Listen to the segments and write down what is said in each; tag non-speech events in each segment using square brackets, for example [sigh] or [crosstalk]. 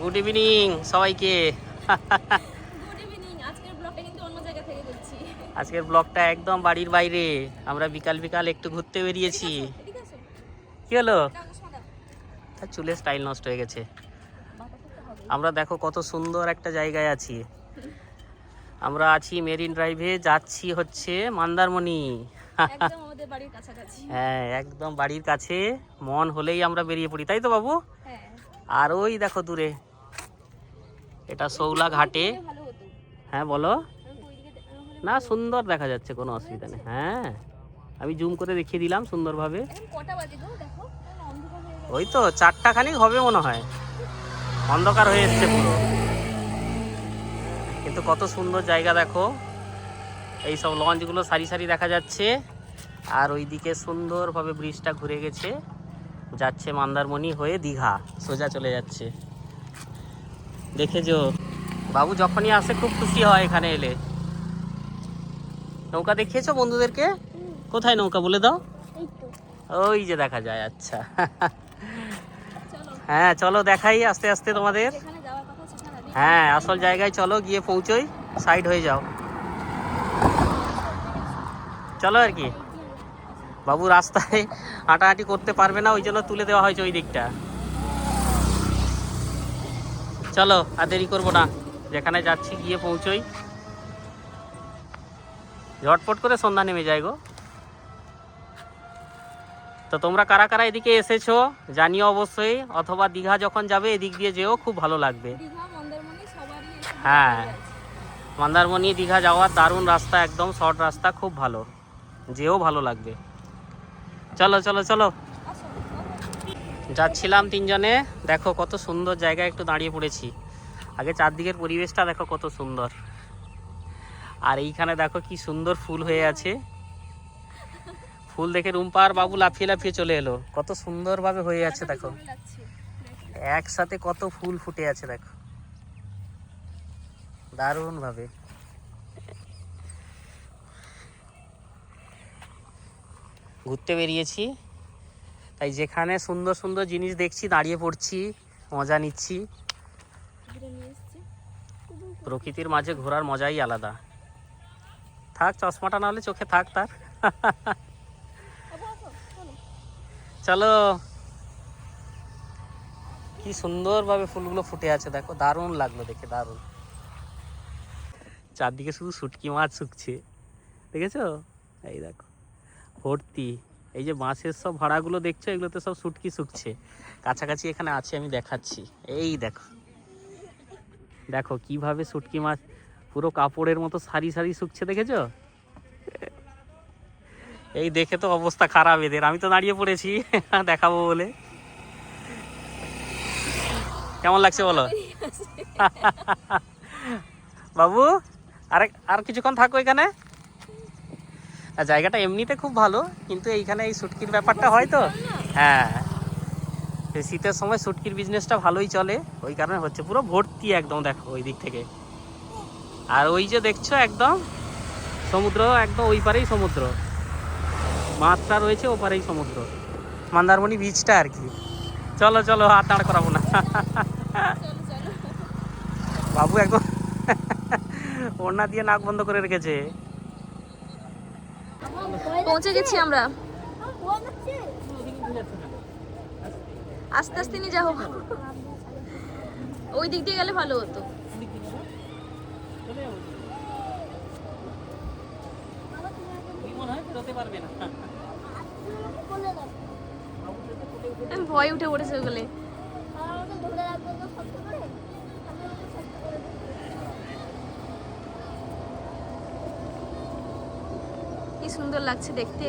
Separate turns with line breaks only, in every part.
Good evening সবাইকে।
আজকের ব্লগটা
একদম বাড়ির বাইরে। আমরা বিকাল বিকাল একটু ঘুরতে বেরিয়েছি। কি হলো? তার চুলের স্টাইল নষ্ট হয়ে গেছে। আমরা দেখো কত সুন্দর একটা জায়গায় আছি। আমরা আছি মেরিন ড্রাইভে যাচ্ছি হচ্ছে মন্দারমণি। হ্যাঁ একদম বাড়ির কাছে। মন হলেই আমরা বেরিয়ে পড়ি। তাই তো বাবু?
হ্যাঁ।
আর ওই দেখো দূরে। এটা শৌলা ঘাটে। হ্যাঁ বলো। না, সুন্দর দেখা যাচ্ছে, কোনো অসুবিধা নেই। হ্যাঁ আমি জুম করে দেখিয়ে দিলাম সুন্দরভাবে। ওই তো চারটা খানিক হবে মনে হয়। অন্ধকার হয়ে এসছে পুরো। কিন্তু কত সুন্দর জায়গা দেখো। এই সব লঞ্চগুলো সারি সারি দেখা যাচ্ছে। আর ওইদিকে সুন্দরভাবে ব্রিজটা ঘুরে গেছে। যাচ্ছে মন্দারমণি হয়ে দীঘা। সোজা চলে যাচ্ছে। দেখেছ বাবু যখনই আসে খুব খুশি হয় এখানে এলে। নৌকা দেখিয়েছো বন্ধুদেরকে? কোথায় নৌকা বলে দাও। ওই যে দেখা যায় আচ্ছা। হ্যাঁ চলো দেখাই আস্তে আস্তে তোমাদের। হ্যাঁ আসল জায়গায় চলো, গিয়ে পৌঁছোই, সাইড হয়ে যাও। চলো আর কি। বাবু রাস্তায় হাঁটাহাঁটি করতে পারবে না ওই জন্য তুলে দেওয়া হয়েছে ওই দিকটা। চলো আর দেরি করব না। যেখানে যাচ্ছি গিয়ে পৌঁছোই। ঝটপট করে সন্ধ্যা নেমে যায় গো। তো তোমরা কারা কারা এদিকে এসেছ জানিও অবশ্যই অথবা দীঘা যখন যাবে এদিক দিয়ে যেও খুব ভালো লাগবে। হ্যাঁ। মন্দারমণি দীঘা যাওয়ার দারুণ রাস্তা একদম শর্ট রাস্তা খুব ভালো। যেও ভালো লাগবে। চলো চলো চলো। যাচ্ছিলাম তিনজনে। দেখো কত সুন্দর জায়গায় একটু দাঁড়িয়ে পড়েছি। আগে চারদিকের পরিবেশটা দেখো কত সুন্দর। আর এইখানে দেখো কি সুন্দর ফুল হয়ে আছে। ফুল দেখে রুম্পা আর বাবু লাফিয়ে লাফিয়ে চলে এলো। কত সুন্দরভাবে হয়ে আছে দেখো। একসাথে কত ফুল ফুটে আছে দেখো। দারুণ ঘুরতে বেরিয়েছি। তাই যেখানে সুন্দর সুন্দর জিনিস দেখছি, দাঁড়িয়ে পড়ছি, মজা নিচ্ছি। প্রকৃতির মাঝে ঘোরার মজাই আলাদা। থাক, চশমাটা না হলে চোখে থাক তার।
চলো।
কি সুন্দরভাবে ফুলগুলো ফুটে আছে, দেখো, দারুণ লাগল দেখে, দারুণ। চারদিকে শুধু শুটকি মাছ শুকছে। দেখেছ? এই দেখো। ভর্তি। এই যে বাঁশের সব ভাড়াগুলো দেখছ এগুলোতে সব শুটকি শুকছে। কাছাকাছি এখানে আছে আমি দেখাচ্ছি। এই দেখো। দেখো কীভাবে শুটকি মাছ পুরো কাপড়ের মতো সারি সারি শুকছে দেখেছ? এই দেখে তো অবস্থা খারাপ এদের। আমি তো দাঁড়িয়ে পড়েছি [laughs] দেখাবো বলে। কেমন লাগছে বলো? [laughs] বাবু আরেক আর কিছুক্ষণ থাকো এখানে। আর জায়গাটা এমনিতে খুব ভালো, কিন্তু এইখানে এই শুটকির ব্যাপারটা হয় তো। হ্যাঁ। শীতের সময় শুটকির বিজনেসটা ভালোই চলে, ওই কারণে হচ্ছে পুরো ভর্তি একদম দেখো ওই দিক থেকে। আর ওই যে দেখছ একদম, সমুদ্র একদম ওই পারেই সমুদ্র। মাছটা রয়েছে ওপারেই সমুদ্র। মন্দারমণি বিচটা আর কি। চলো চলো হাত দাঁড় করাবো না। বাবু একদম ওড়না দিয়ে নাক বন্ধ করে রেখেছে।
পৌঁছে গেছি আমরা। আস্তে আস্তে নিয়ে যাও। ওই দিক দিয়ে গেলে ভালো হতো। ভয় উঠে পড়েছে ওগুলো। সুন্দর লাগছে দেখতে।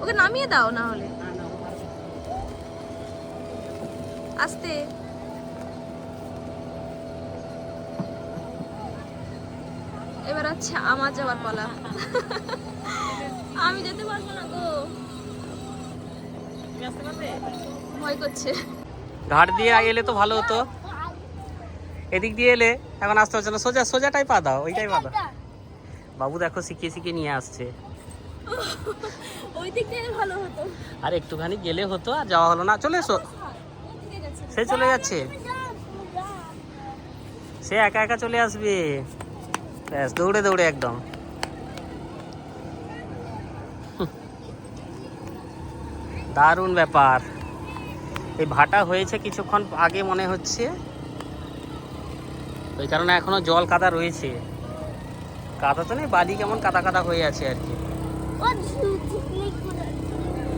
ওকে নামিয়ে দাও না হলে এবার হচ্ছে আমার যাওয়ার পালা। আমি যেতে পারব না গো। ভয় করছে।
ঘাট দিয়ে এলে তো ভালো হতো। এদিক দিয়ে এলে এখন আসতে হচ্ছে না সোজা সোজাটাই পা দাও ওইটাই পা দাও। বাবু দেখো শিখিয়ে শিখিয়ে নিয়ে আসছে।
ওই দিক থেকে ভালো হতো।
আর একটুখানি গেলে হতো আর যাওয়া হলো না। চলে এসো। সে চলে যাচ্ছে। সে একা একা চলে আসবে। ব্যাস দৌড়ে দৌড়ে একদম। দারুণ ব্যাপার। এই ভাটা হয়েছে কিছুক্ষণ আগে মনে হচ্ছে। ওই কারণে এখনও জল কাদা রয়েছে। কাদা তো নেই, বালি কেমন কাদা কাদা হয়ে আছে আর কি।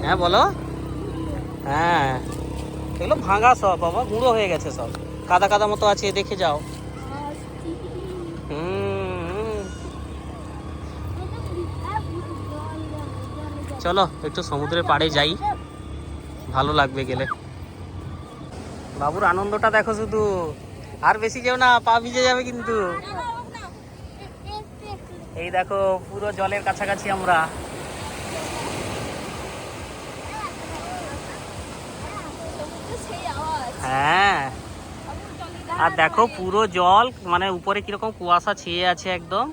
হ্যাঁ বলো। হ্যাঁ। এগুলো ভাঙা সব, বাবা, গুঁড়ো হয়ে গেছে সব। কাদা কাদা মতো আছে, দেখে যাও। চলো, একটু সমুদ্রের পাড়ে যাই। ভালো লাগবে গেলে। বাবুর আনন্দটা দেখো শুধু। আর বেশি যেও না, পা ভিজে যাবে কিন্তু। এই দেখো, পুরো জলের কাছাকাছি আমরা। হ্যাঁ। আর দেখো, পুরো জল মানে উপরে কীরকম কুয়াশা ছেয়ে আছে একদম।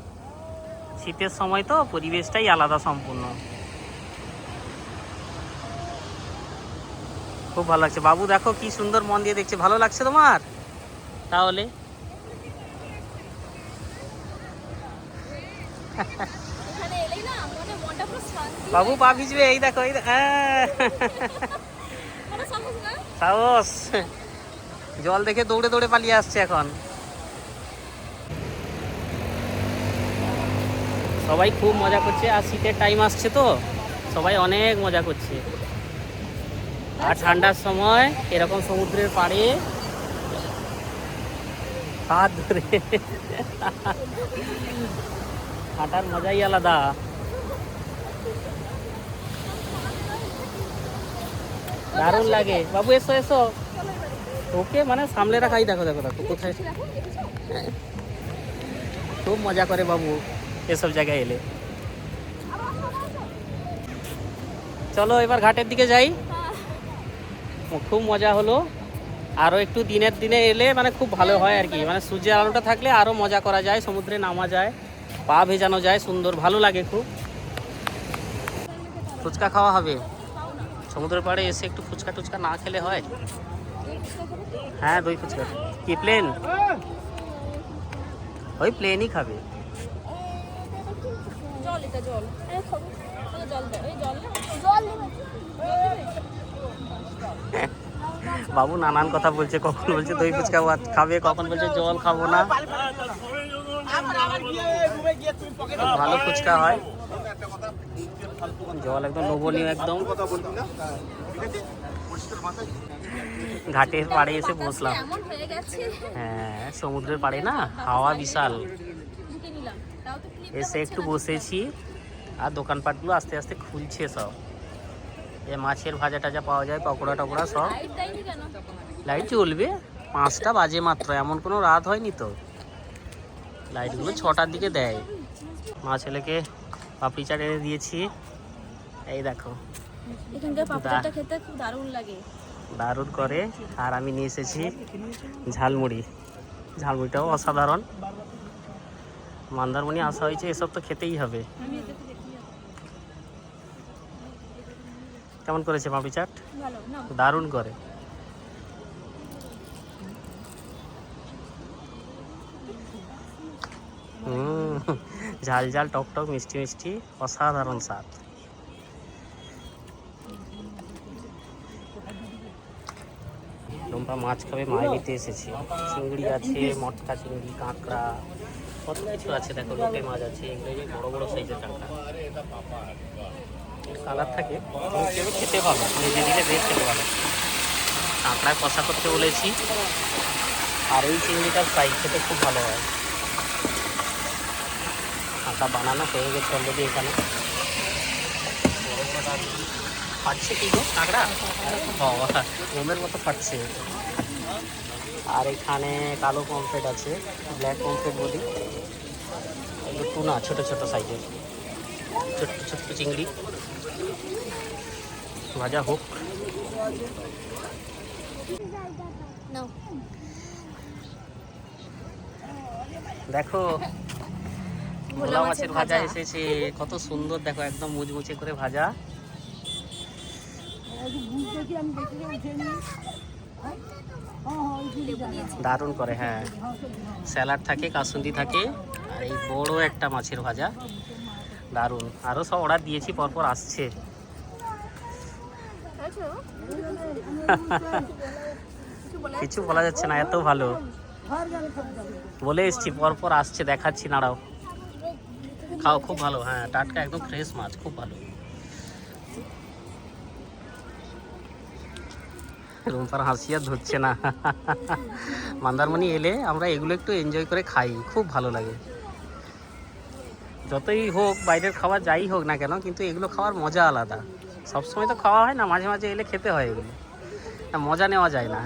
শীতের সময় তো পরিবেশটাই আলাদা সম্পূর্ণ। খুব ভালো লাগছে। বাবু, দেখো কি সুন্দর মন দিয়ে দেখছে। ভালো লাগছে তোমার? তাহলে? বাবু পা ভিজবে এই দেখো এই হ্যাঁ।
সাহস
জল দেখে দৌড়ে দৌড়ে পালিয়ে আসছে এখন। সবাই খুব মজা করছে আর শীতের টাইম আসছে তো সবাই অনেক মজা করছে। আর ঠান্ডার সময় এরকম সমুদ্রের পাড়ে হাত ধরে হাঁটার মজাই আলাদা। দারুণ লাগে। বাবু, এসো এসো। ওকে মানে সামলে রাখাই দেখো দেখো দেখো, কোথায়? খুব মজা করে বাবু এসব জায়গায় এলে। চলো, এবার ঘাটের দিকে যাই। খুব মজা হলো। আরও একটু দিনের দিনে এলে মানে খুব ভালো হয় আর কি। মানে সূর্যের আলোটা থাকলে আরও মজা করা যায়, সমুদ্রে নামা যায়, পা ভেজানো যায়, সুন্দর, ভালো লাগে খুব। ফুচকা খাওয়া হবে। সমুদ্রের পাড়ে এসে একটু ফুচকা টুচকা না খেলে হয়? হ্যাঁ দই ফুচকা। কি প্লেন ওই প্লেনই খাবে।
জল, এটা জল। জল জল না জল
বাবু নানান কথা বলছে, কখন বলছে দই ফুচকা খাবে, কখন বলছে জল খাব না। ভালো ফুচকা হয়। জল একদম লোভনীয় একদম। ঘাটের পাড়ে এসে বসলাম।
হয়ে,
সমুদ্রের পাড়ে না, হাওয়া বিশাল। এসে একটু বসেছি, আর দোকানপাটগুলো আস্তে আস্তে খুলছে সব। এ মাছের ভাজা টাজা পাওয়া যায় পকোড়া টকোড়া সব।
লাইট
চলবে পাঁচটা বাজে মাত্র এমন কোনো রাত হয়নি তো। লাইটগুলো ছটার দিকে দেয়। মা ছেলেকে পাপড়ি চাট এনে দিয়েছি। এই দেখো।
দারুণ
করে। আর আমি নিয়ে এসেছি ঝালমুড়ি। ঝালমুড়িটাও অসাধারণ। মন্দারমণি আসা হয়েছে এসব তো খেতেই হবে। কেমন করেছে পাপড়ি চাট? দারুণ করে। ঝাল ঝাল টক টক মিষ্টি মিষ্টি অসাধারণ স্বাদ। লম্বা মাছ খাবে মাছ নিতে এসেছি। চিংড়ি আছে মটকা চিংড়ি কাঁকড়া। কত কিছু আছে দেখো লোটে মাছ আছে এগুলো বড় বড় সাইজের কাঁকড়া। কালার থাকে খেতে ভালো নিজে দিলে বেশ খেতে ভালো। কাঁকড়ায় কষা করতে বলেছি, আর এই চিংড়িটার ফ্রাই খেতে খুব ভালো হয়। কাঁকড়া বানানো হয়ে গেছে অলরেডি এখানে। ফাটছে কি গো কাঁকড়া? বাবা মতো ফাটছে। আর এখানে কালো পমফ্রেট আছে ব্ল্যাক পমফ্রেট বলি। এগুলো টুনা, ছোটো ছোটো সাইজের ছোট্ট ছোট্ট চিংড়ি। ভাজা হোক। দেখো ভোলা মাছের ভাজা। এসেছে। কত সুন্দর দেখো একদম মুচমুচে করে ভাজা। দারুণ করে হ্যাঁ। স্যালাড থাকে কাসুন্দি থাকে আর এই বড় একটা মাছের ভাজা। দারুণ। আরও সব অর্ডার দিয়েছি, পরপর আসছে। কিছু বলা যাচ্ছে না, এত ভালো। বলে এসছি, পরপর আসছে, দেখাচ্ছি, নাড়াও। খাও, খুব ভালো হ্যাঁ টাটকা একদম ফ্রেশ মাছ, খুব ভালো। রুম্পার হাসি আর ধরছে না। [laughs] মন্দারমণি এলে আমরা এগুলো একটু এনজয় করে খাই, খুব ভালো লাগে। যতই হোক, বাইরের খাবার যাই হোক না কেন, কিন্তু এগুলো খাওয়ার মজা আলাদা। সবসময় তো খাওয়া হয় না, মাঝে মাঝে এলে খেতে হয় এগুলো। মজা নেওয়া যায় না।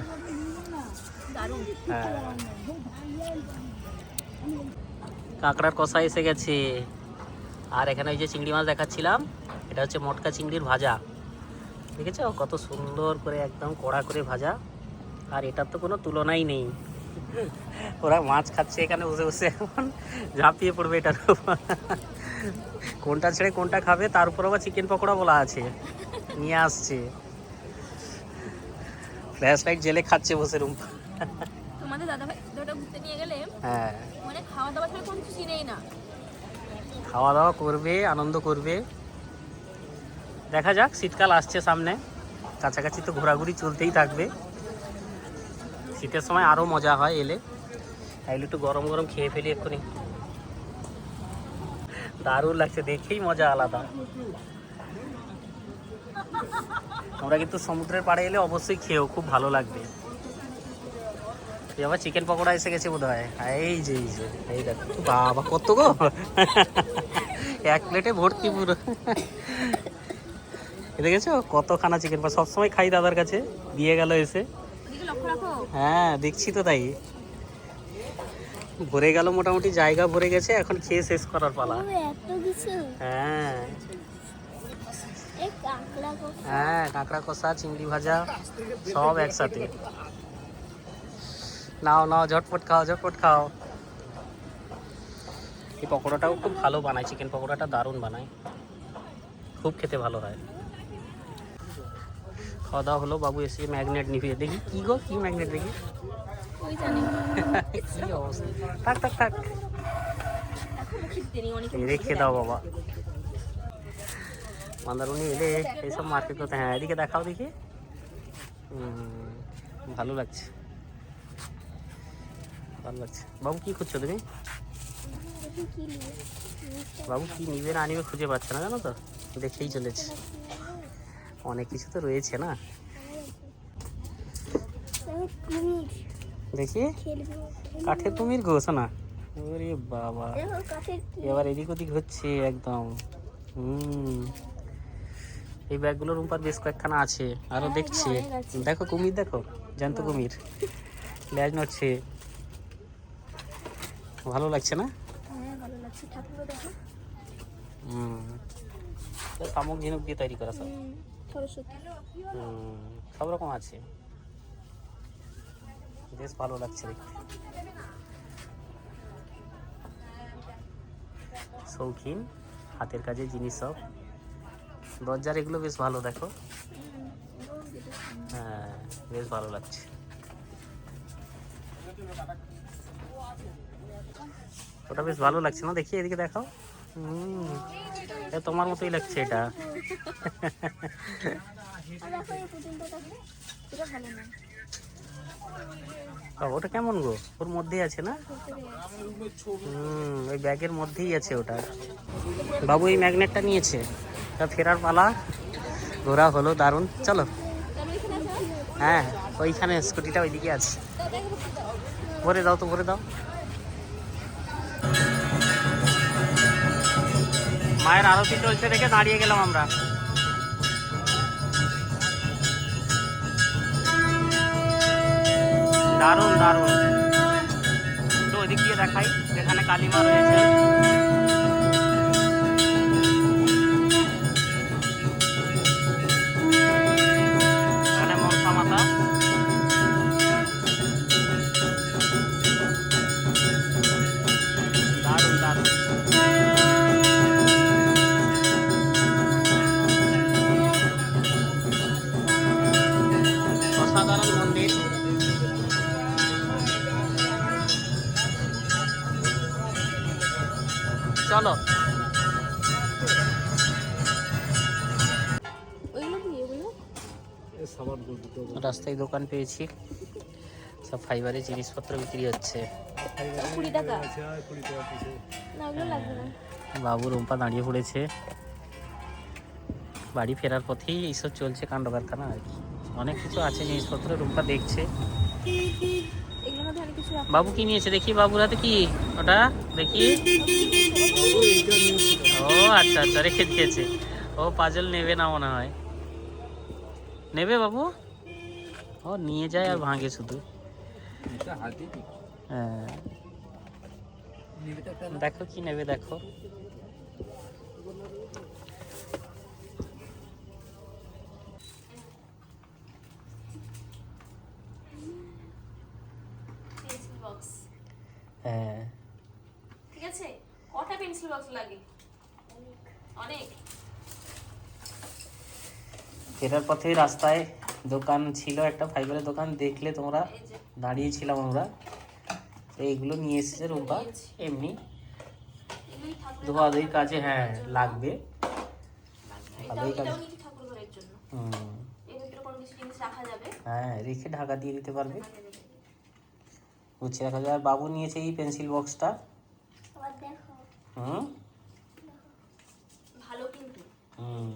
হ্যাঁ। কাঁকড়ার কষা এসে গেছে। আর এখানে ওই যে চিংড়ি মাছ দেখাচ্ছিলাম, এটা হচ্ছে মটকা চিংড়ির ভাজা। দেখেছ? কত সুন্দর করে একদম কড়া করে ভাজা। আর এটার তো কোনো তুলনাই নেই। ওরা মাছ খাচ্ছে এখানে বসে বসে এখন। ঝাঁপিয়ে পড়বে এটার উপর। কোনটা ছেড়ে কোনটা খাবে তার উপর আবার চিকেন পকোড়া বলা আছে। নিয়ে আসছে। ফ্ল্যাশ লাইট জেলে খাচ্ছে বসে রুম।
তোমাদের দাদা ভাই দুটো ঘুরতে নিয়ে গেলে
হ্যাঁ।
মানে খাওয়া দাওয়া ছাড়া কোনো কিছু নেই না।
খাওয়া দাওয়া করবে আনন্দ করবে। দেখা যাক শীতকাল আসছে সামনে। কাছাকাছি তো ঘোরাঘুরি চলতেই থাকবে। শীতের সময় আরও মজা হয় এলে। তাইলে একটু গরম গরম খেয়ে ফেলি এক্ষুনি। দারুণ লাগছে, দেখেই মজা আলাদা। তোমরা কিন্তু সমুদ্রের পাড়ে এলে অবশ্যই খেয়েও, খুব ভালো লাগবে। আবার চিকেন পকোড়া এসে গেছে বোধ হয় এই যে এই যে, এই দেখো। বাবা, কত গো! এক প্লেটে ভর্তি পুরো। দেখেছ? কতখানা চিকেন সবসময় খাই দাদার কাছে। দিয়ে গেল এসে। হ্যাঁ দেখছি তো তাই। ভরে গেল মোটামুটি জায়গা ভরে গেছে এখন খেয়ে শেষ করার পালা। হ্যাঁ। হ্যাঁ কাঁকড়া কষা চিংড়ি ভাজা সব একসাথে। নাও নাও ঝটপট খাও ঝটপট খাও। এই পকোড়াটাও খুব ভালো বানায় চিকেন পকোড়াটা দারুণ বানায়। খুব খেতে ভালো হয়। খাওয়া দাওয়া হলো বাবু এসে ম্যাগনেট নিভিয়ে দেখি কি গো কি ম্যাগনেট দেখি? [laughs] কি অবস্থা? থাক থাক থাক। রেখে দাও বাবা। মন্দারমণি এলে এইসব মার্কেট করতে হ্যাঁ এদিকে দেখাও দেখি। ভালো লাগছে। ভালো লাগছে। বাবু কি করছ তুমি? বাবু কি নিবে না নিবে খুঁজে পাচ্ছে না জানো তো? দেখেই চলেছে। অনেক কিছু তো রয়েছে না? দেখি। কাঠের কুমির ঘোষ না? ওরে বাবা। এবার এদিক ওদিক হচ্ছে একদম। হুম। এই ব্যাগগুলোর উপর বেশ কয়েকখানা আছে। আরও দেখছি। দেখো কুমির দেখো। জ্যান্ত কুমির। ল্যাজ নড়ছে। ভালো লাগছে না?
হ্যাঁ
হুম। শামুক ঝিনুক দিয়ে তৈরি করা সব।
সরস্বতী।
সব রকম আছে। বেশ ভালো লাগছে দেখতে। শৌখিন হাতের কাজের জিনিস সব। দরজার এগুলো বেশ ভালো দেখো। হ্যাঁ বেশ ভালো লাগছে। ওটা বেশ ভালো লাগছে না? দেখি এদিকে দেখাও। তোমার মতোই লাগছে এটা। ওটা কেমন গো? ওর মধ্যেই আছে না? হুম, ওই ব্যাগের মধ্যেই আছে ওটা। বাবু, এই ম্যাগনেটটা নিয়েছে। তা ফেরার পালা। ঘোরা হলো দারুণ। চলো। হ্যাঁ ওইখানে স্কুটিটা ওইদিকে আছে। ভরে দাও তো, ভরে দাও। মায়ের আরতি চলছে দেখে দাঁড়িয়ে গেলাম আমরা। দারুণ দারুণ। তো ওইদিক দিয়ে দেখাই, যেখানে কালিমা রয়েছে। চলো। রাস্তায় দোকান পেয়েছি। সব ফাইবারের জিনিসপত্র বিক্রি হচ্ছে।
না
বাবু রুম্পা দাঁড়িয়ে পড়েছে। বাড়ি ফেরার পথেই এইসব চলছে কাণ্ড কারখানা আর কি। অনেক কিছু আছে জিনিসপত্র রুম্পা দেখছে।
এগুলোর মধ্যে অনেক কিছু রাখা
বাবু কি নিয়েছে? দেখি বাবুর হাতে কি? ওটা? দেখি। ও আচ্ছা আচ্ছা রেখে দিয়েছে। ও পাজল নেবে না মনে হয়। নেবে বাবু? ও নিয়ে যায় আর ভাঙে শুধু। হ্যাঁ। দেখো কি নেবে দেখো। হ্যাঁ।
ঠিক আছে কটা পেন্সিল বক্স লাগে? অনেক।
ফেরার পথে রাস্তায় দোকান ছিল একটা ফাইবারের দোকান দেখলে তোমরা দাঁড়িয়েছিলাম আমরা। তো এইগুলো নিয়ে এসেছে রুম্পা। এমনি। ধোয়াধুয়ির কাজে হ্যাঁ লাগবে। ভালোই কাজ। হুম। হ্যাঁ রেখে ঢাকা দিয়ে দিতে পারবে। গুছিয়ে রাখা যায় আর বাবু নিয়েছে এই পেন্সিল বক্সটা হুম?
ভালো কিন্তু।
হুম।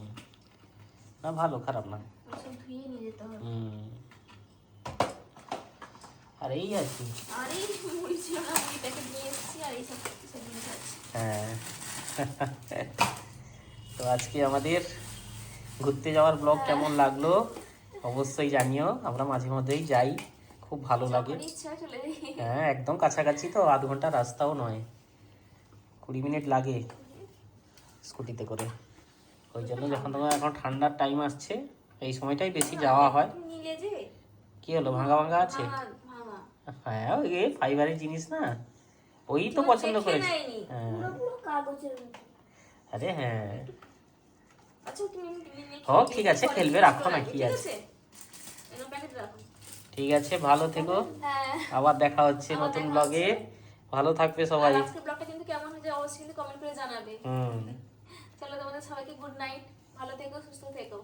না ভালো খারাপ না।
ধুয়ে নিয়ে যেতে হবে।
হুম। আর এই আর কি?
আর এই মুড়ি ছিল না মুড়ি প্যাকেট নিয়ে এসেছি আর এই সব কিছু জিনিস আছে
হ্যাঁ। তো আজকে আমাদের ঘুরতে যাওয়ার ব্লগ কেমন লাগল অবশ্যই জানিও। আমরা মাঝে মধ্যেই যাই। খুব ভালো লাগে। হ্যাঁ একদম কাছাকাছি তো আধ ঘণ্টা রাস্তাও নয়। কুড়ি মিনিট লাগে স্কুটিতে করে। ওই জন্য যখন তোমার এখন ঠান্ডার টাইম আসছে এই সময়টাই বেশি যাওয়া হয়। কি হলো ভাঙা ভাঙা আছে? হ্যাঁ ওই ফাইবারের জিনিস না। ওই তো পছন্দ করেছে। হ্যাঁ। আরে হ্যাঁ।
আচ্ছা
ও, ঠিক আছে, খেলবে, রাখো না, কি আছে? ঠিক আছে ভালো থেকো।
হ্যাঁ।
আবার দেখা হচ্ছে নতুন ব্লগে ভালো থাকবে সবাই।
ব্লগটা কিন্তু কেমন হয়েছে অবশ্যই কিন্তু কমেন্ট করে জানাবে।
হুম।
চলো তোমাদের সবাইকে গুড নাইট ভালো থেকো সুস্থ থেকো।